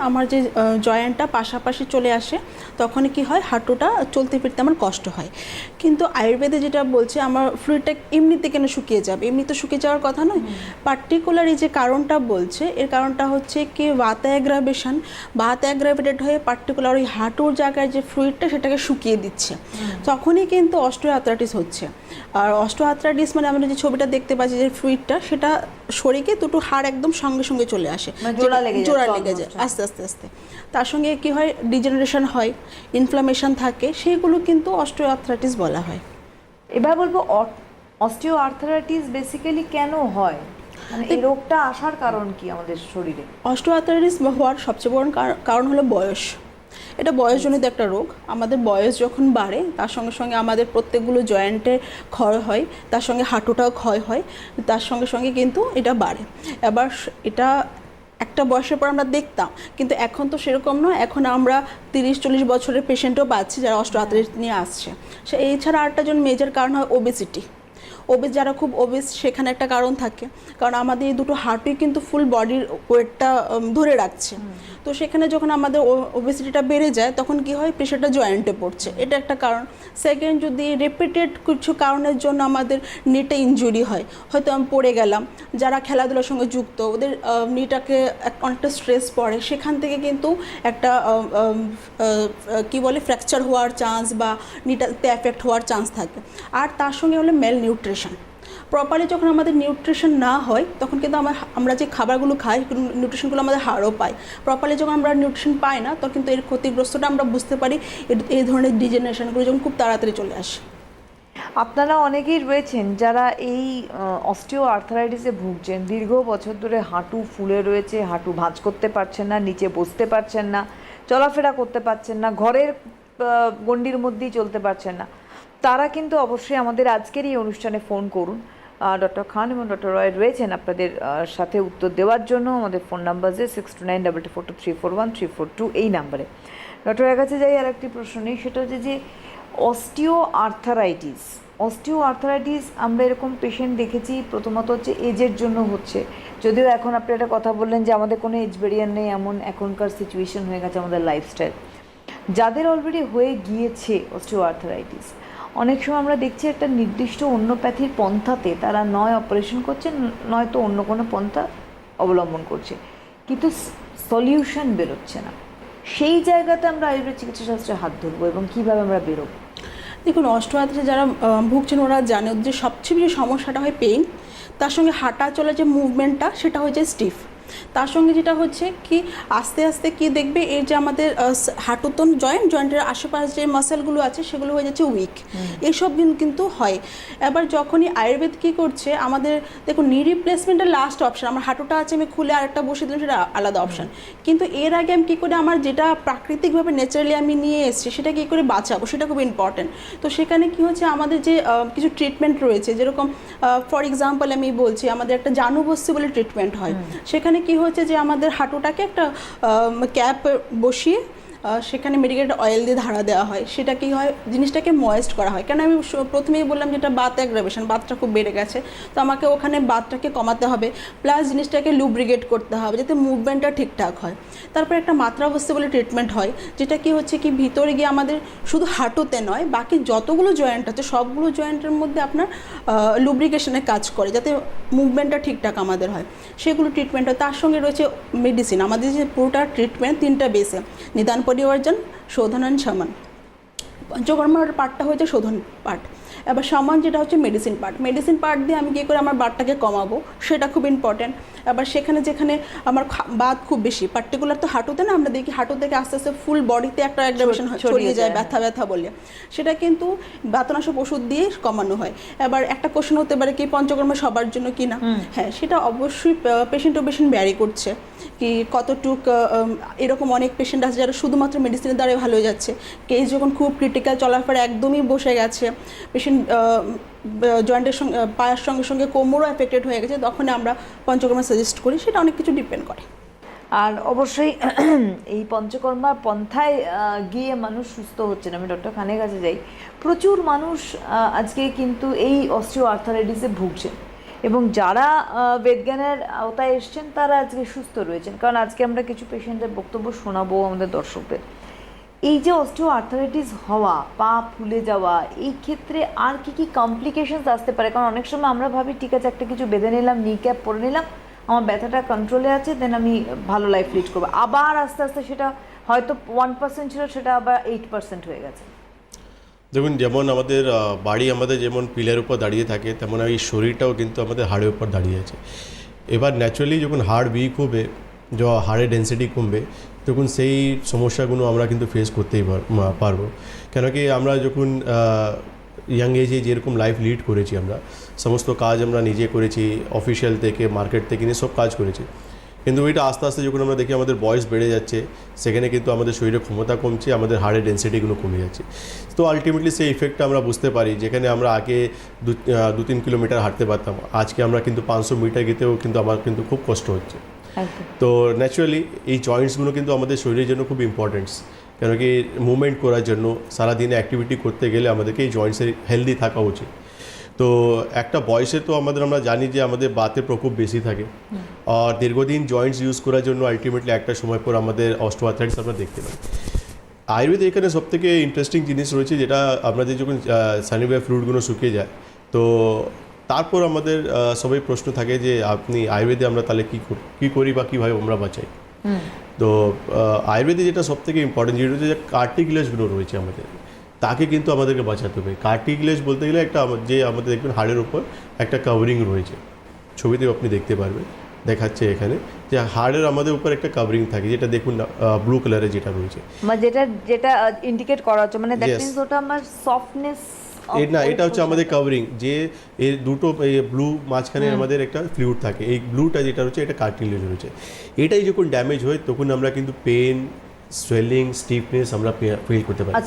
আমার যে জয়েন্টটা পাশাপাশি চলে আসে তখন কি হয় হাঁটুটা চলতে ফিরতে আমার কষ্ট হয়। কিন্তু আয়ুর্বেদে যেটা বলছে আমার ফ্লুইডটা এমনিতে কেন শুকিয়ে যাবে? এমনিতে শুকিয়ে যাওয়ার কথা নয়। পার্টিকুলার এই যে কারণটা বলছে এর কারণটা হচ্ছে কি বাত অ্যাগ্রাভেশন বাত অ্যাগ্রাভেটেড হয়ে পার্টিকুলার ওই হাঁটুর জায়গায় যে ফ্লুইডটা সেটাকে শুকিয়ে দিচ্ছে। তখনই কিন্তু অস্ট্রো হচ্ছে। আর অস্ট্রো মানে আমরা যে ছবিটা দেখতে পাচ্ছি যে ফ্লুইডটা সেটা শরীরে দুটো হাড় একদম সঙ্গে সঙ্গে চলে আসে। মানে জোড়া লেগে যায়, জোড়া লেগে যায় আস্তে আস্তে আস্তে। তার সঙ্গে কি হয় ডিজেনারেশন হয় ইনফ্লামেশন থাকে সেইগুলো কিন্তু অস্ট্রোআর্থ্রাইটিস বলা হয়। এবার বলব অস্টিও আর্থারাইটিস বেসিক্যালি কেন হয়? মানে এই রোগটা আসার কারণ কি আমাদের শরীরে? অস্ট্রোআর্থ্রাইটিস হওয়ার সবচেয়ে বড় কার- কারণ হলো বয়স। এটা বয়সজনিত একটা রোগ। আমাদের বয়স যখন বাড়ে তার সঙ্গে সঙ্গে আমাদের প্রত্যেকগুলো জয়েন্টে ক্ষয় হয় তার সঙ্গে হাঁটুটাও ক্ষয় হয় তার সঙ্গে সঙ্গে কিন্তু এটা বাড়ে। এবার এটা একটা বয়সের পর আমরা দেখতাম কিন্তু এখন তো সেরকম নয়। এখন আমরা তিরিশ চল্লিশ বছরের পেশেন্টও পাচ্ছি যারা অস্ট্রোআর্থ্রাইটিস নিয়ে আসছে। সে এছাড়া আরেকটা জন মেজর কারণ হয় ওবেসিটি ওবেস যারা খুব ওবেস সেখানে একটা কারণ থাকে। কারণ আমাদের এই দুটো হার্টই কিন্তু ফুল বডির ওয়েটটা ধরে রাখছে। তো সেখানে যখন আমাদের ওবেসিটিটা বেড়ে যায় তখন কি হয়? প্রেশারটা জয়েন্টে পড়ছে। এটা একটা কারণ। সেকেন্ড যদি রিপিটেড কিছু কারণের জন্য আমাদের নিটে ইনজুরি হয় হয়তো আমি পড়ে গেলাম। যারা খেলাধুলার সঙ্গে যুক্ত ওদের নিটাকে অনেকটা স্ট্রেস পড়ে। সেখান থেকে কিন্তু একটা কি বলে? ফ্র্যাকচার হওয়ার চান্স বা নিটাতে এফেক্ট হওয়ার চান্স থাকে। আর তার সঙ্গে হলো মেল নিউট্রিশন প্রপারলি যখন আমাদের নিউট্রিশন না হয়, তখন কিন্তু আমার, আমরা যে খাবারগুলো খাই নিউট্রিশনগুলো আমাদের হাড়ও পাই প্রপারলি যখন আমরা নিউট্রিশন পাই না, তখন কিন্তু এর ক্ষতিগ্রস্তটা আমরা বুঝতে পারি এই ধরনের ডিজেনারেশনগুলো যখন খুব তাড়াতাড়ি চলে আসে। আপনারা অনেকেই রয়েছেন যারা এই অস্টিও আর্থারাইটিসে ভুগছেন। দীর্ঘ বছর ধরে হাঁটু ফুলে রয়েছে, হাঁটু ভাঁজ করতে পারছেন না, নিচে বসতে পারছেন না, চলাফেরা করতে পারছেন না, ঘরের গণ্ডির মধ্যেই চলতে পারছেন না। তারা কিন্তু অবশ্যই আমাদের আজকের এই অনুষ্ঠানে ফোন করুন। ডক্টর খান এবং ডক্টর রয় রয়েছেন আপনাদের সাথে উত্তর দেওয়ার জন্য। আমাদের ফোন নাম্বার যে six two nine double two four two three four one three four two এই নাম্বারে। ডক্টর ডক্টরের কাছে যাই আর একটি প্রশ্ন নেই। সেটা হচ্ছে যে অস্টিও আর্থারাইটিস অস্টিও আর্থারাইটিস আমরা এরকম পেশেন্ট দেখেছি, প্রথমত হচ্ছে এজের জন্য হচ্ছে। যদিও এখন আপনি একটা কথা বললেন যে, আমাদের কোনো এজ বেরিয়ার নেই, এমন এখনকার সিচুয়েশন হয়ে গেছে আমাদের লাইফস্টাইল যাদের অলরেডি হয়ে গিয়েছে অস্টিও আর্থারাইটিস অনেক সময় আমরা দেখছি একটা নির্দিষ্ট অন্যপ্যাথির পন্থাতে তারা নয় অপারেশন করছে নয়তো অন্য কোনো পন্থা অবলম্বন করছে। কিন্তু সলিউশন বেরোচ্ছে না। সেই জায়গাতে আমরা আয়ুর্বেদ চিকিৎসা শাস্ত্রে হাত ধরবো এবং কীভাবে আমরা বেরোবো? দেখুন অস্ট্রোআর্থ্রাইটিস যারা ভুগছেন, ওরা জানে যে সবচেয়ে বেশি সমস্যাটা হয় পেইন তার সঙ্গে হাঁটা চলা যে মুভমেন্টটা সেটা হচ্ছে স্টিফ তার সঙ্গে যেটা হচ্ছে কি আস্তে আস্তে কি দেখবে এর যে আমাদের হাঁটুতন জয়েন্ট জয়েন্টের আশেপাশে যে মাসেলগুলো আছে সেগুলো হয়ে যাচ্ছে উইক এসব দিন- কিন্তু হয়। এবার যখনই আয়ুর্বেদ কি করছে আমাদের দেখুন নি রিপ্লেসমেন্টের লাস্ট অপশান আমার হাঁটুটা আছে আমি খুলে আরেকটা বসে দিলাম সেটা আলাদা অপশন কিন্তু এর আগে আমি কী করে আমার যেটা প্রাকৃতিকভাবে ন্যাচারালি আমি নিয়ে এসেছি সেটা কী করে বাঁচাবো সেটা খুব ইম্পর্টেন্ট তো সেখানে কি হচ্ছে আমাদের যে কিছু ট্রিটমেন্ট রয়েছে যেরকম ফর এক্সাম্পল আমি বলছি আমাদের একটা জানুবস্তি বলে ট্রিটমেন্ট হয়। সেখানে কি হচ্ছে যে আমাদের হাঁটুটাকে একটা ক্যাপ বসিয়ে সেখানে মেডিকেটেড অয়েল দিয়ে ধারা দেওয়া হয়। সেটা কি হয়? জিনিসটাকে ময়েস্ট করা হয়। কেন আমি প্রথমেই বললাম যেটা বাত অ্যাগ্রাভেশন বাতটা খুব বেড়ে গেছে। তো আমাকে ওখানে বাতটাকে কমাতে হবে। প্লাস জিনিসটাকে লুব্রিগেট করতে হবে যাতে মুভমেন্টটা ঠিকঠাক হয়। তারপর একটা মাত্রাবস্তি বলে ট্রিটমেন্ট হয়, যেটা কি হচ্ছে কি ভিতরে গিয়ে আমাদের শুধু হাঁটুতে নয়, বাকি যতগুলো জয়েন্ট আছে, সবগুলো জয়েন্টের মধ্যে আপনার লুব্রিকেশনের কাজ করে যাতে মুভমেন্টটা ঠিকঠাক আমাদের হয়। সেগুলো ট্রিটমেন্ট হয়। তার সঙ্গে রয়েছে মেডিসিন আমাদের যে পুরোটা ট্রিটমেন্ট তিনটা বেসে নিদান পরিবর্জন শোধনান সমান। পঞ্চকর্মার পাঠটা হয়েছে শোধন পার্ট এবার সমান যেটা হচ্ছে মেডিসিন পার্ট মেডিসিন পার্ট দিয়ে আমি কী করে আমার বাতটাকে কমাবো? সেটা খুব ইম্পর্ট্যান্ট এবার সেখানে যেখানে আমার বাত খুব বেশি পার্টিকুলার তো হাঁটুতে না আমরা দেখি হাঁটু থেকে আস্তে আস্তে ফুল বডিতে একটা অ্যাগ্রাভেশন ছড়িয়ে যায় ব্যথা ব্যথা বলে। সেটা কিন্তু বাতনাশক ওষুধ দিয়ে কমানো হয়। এবার একটা কোশ্চেন হতে পারে কি পঞ্চকর্মা সবার জন্য কি না? হ্যাঁ সেটা অবশ্যই পেশেন্ট টু পেশেন্ট ব্যারি করছে। কি কতটুক এরকম অনেক পেশেন্ট আছে যারা শুধুমাত্র মেডিসিনের দ্বারাই ভালো হয়ে যাচ্ছে। কেস যখন খুব ক্রিটিক্যাল চলার চলাফেরা একদমই বসে গেছে। পেশেন্ট জয়েন্টের সঙ্গে পায়ের সঙ্গে সঙ্গে কোমরও এফেক্টেড হয়ে গেছে তখন আমরা পঞ্চকর্মা সাজেস্ট করি, সেটা অনেক কিছু ডিপেন্ড করে। আর অবশ্যই এই পঞ্চকর্মা পন্থায় গিয়ে মানুষ সুস্থ হচ্ছে না আমি ডক্টর খানের কাছে যাই। প্রচুর মানুষ আজকে কিন্তু এই অস্ট্রিও আর্থারাইটিসে ভুগছে এবং যারা বেদজ্ঞানের আওতায় এসছেন, তারা আজকে সুস্থ রয়েছেন। কারণ আজকে আমরা কিছু পেশেন্টের বক্তব্য শোনাবো আমাদের দর্শকদের। এই যে অস্টিও আর্থারাইটিস হওয়া, পা ফুলে যাওয়া, এই ক্ষেত্রে আর কি কি কমপ্লিকেশনস আসতে পারে? কারণ অনেক সময় আমরা ভাবি, ঠিক আছে, একটা কিছু বেঁধে নিলাম নি ক্যাপ পরে নিলাম, আমার ব্যথাটা কন্ট্রোলে আছে দেন আমি ভালো লাইফ লিড করব। আবার আস্তে আস্তে সেটা হয়তো ওয়ান পার্সেন্ট ছিল, সেটা আবার এইট পার্সেন্ট হয়ে গেছে। দেখুন, যেমন আমাদের বাড়ি আমাদের যেমন পিলের উপর দাঁড়িয়ে থাকে, তেমন এই শরীরটাও কিন্তু আমাদের হাড়ের উপর দাঁড়িয়ে আছে। এবার ন্যাচুরালি যখন হাড় উইক হবে যা হাড়ের ডেন্সিটি কমবে তখন সেই সমস্যাগুলো আমরা কিন্তু ফেস করতেই পার- পারব। কেন কি আমরা যখন ইয়াং এজে যেরকম লাইফ লিড করেছি আমরা, সমস্ত কাজ আমরা নিজে করেছি অফিসিয়াল থেকে মার্কেট থেকে নিয়ে সব কাজ করেছি। কিন্তু ওইটা আস্তে আস্তে যখন আমরা দেখি আমাদের বয়স বেড়ে যাচ্ছে, সেখানে কিন্তু আমাদের শরীরে ক্ষমতা কমছে, আমাদের হাড়ের ডেন্সিটিগুলো কমে যাচ্ছে। তো আলটিমেটলি সেই ইফেক্টটা আমরা বুঝতে পারি, যেখানে আমরা আগে দু তিন কিলোমিটার হাঁটতে পারতাম। আজকে আমরা কিন্তু পাঁচশো মিটার গেতেও কিন্তু আমার কিন্তু খুব কষ্ট হচ্ছে। তো ন্যাচুরালি এই জয়েন্টসগুলো কিন্তু আমাদের শরীরের জন্য খুব ইম্পর্টেন্টস কেন কি মুভমেন্ট করার জন্য সারাদিনে অ্যাক্টিভিটি করতে গেলে আমাদেরকে এই জয়েন্টসের হেলদি থাকা উচিত। তো একটা বয়সে তো আমাদের আমরা জানি যে আমাদের বাতের প্রকোপ বেশি থাকে। আর দীর্ঘদিন জয়েন্টস ইউজ করার জন্য আলটিমেটলি একটা সময় পর আমাদের অস্টোআর্থাইটিস আমরা দেখতে পাই। আয়ুর্বেদে এখানে সব থেকে ইন্টারেস্টিং জিনিস রয়েছে যেটা আপনাদের যখন সানিবাই ফ্রুটগুলো শুকিয়ে যায় তো তারপর আমাদের সবাই প্রশ্ন থাকে যে আপনি আয়ুর্বেদে আমরা তাহলে কী কী করি বা কীভাবে আমরা বাঁচাই? তো আয়ুর্বেদে যেটা সব থেকে ইম্পর্টেন্ট যেটা হচ্ছে যে কার্টিগ্লেসগুলো রয়েছে আমাদের। তাকে কিন্তু আমাদেরকে বাঁচাতে হবে। কার্টিগ্লেস বলতে গেলে একটা যে আমাদের দেখবেন হাড়ের উপর একটা কাভারিং রয়েছে। ছবিতেও আপনি দেখতে পারবেন দেখাচ্ছে এখানে যে হাড়ের আমাদের উপর একটা কাভারিং থাকে যেটা দেখুন ব্লু কালারে যেটা রয়েছে। মানে যেটা যেটা ইন্ডিকেট করা হচ্ছে। মানে দ্যাট মিন্স ওটা আমার সফটনেস এর না এটা হচ্ছে আমাদের কাভারিং যে এর দুটো ব্লু মাঝখানে আমাদের একটা ফ্লুইড থাকে। এই ব্লুটা যেটা হচ্ছে এটা কার্টিলেজ রয়েছে। এটাই যখন ড্যামেজ হয় তখন আমরা কিন্তু পেন সোয়েলিং স্টিফনেস আমরা ফিল করতে পারি। আচ্ছা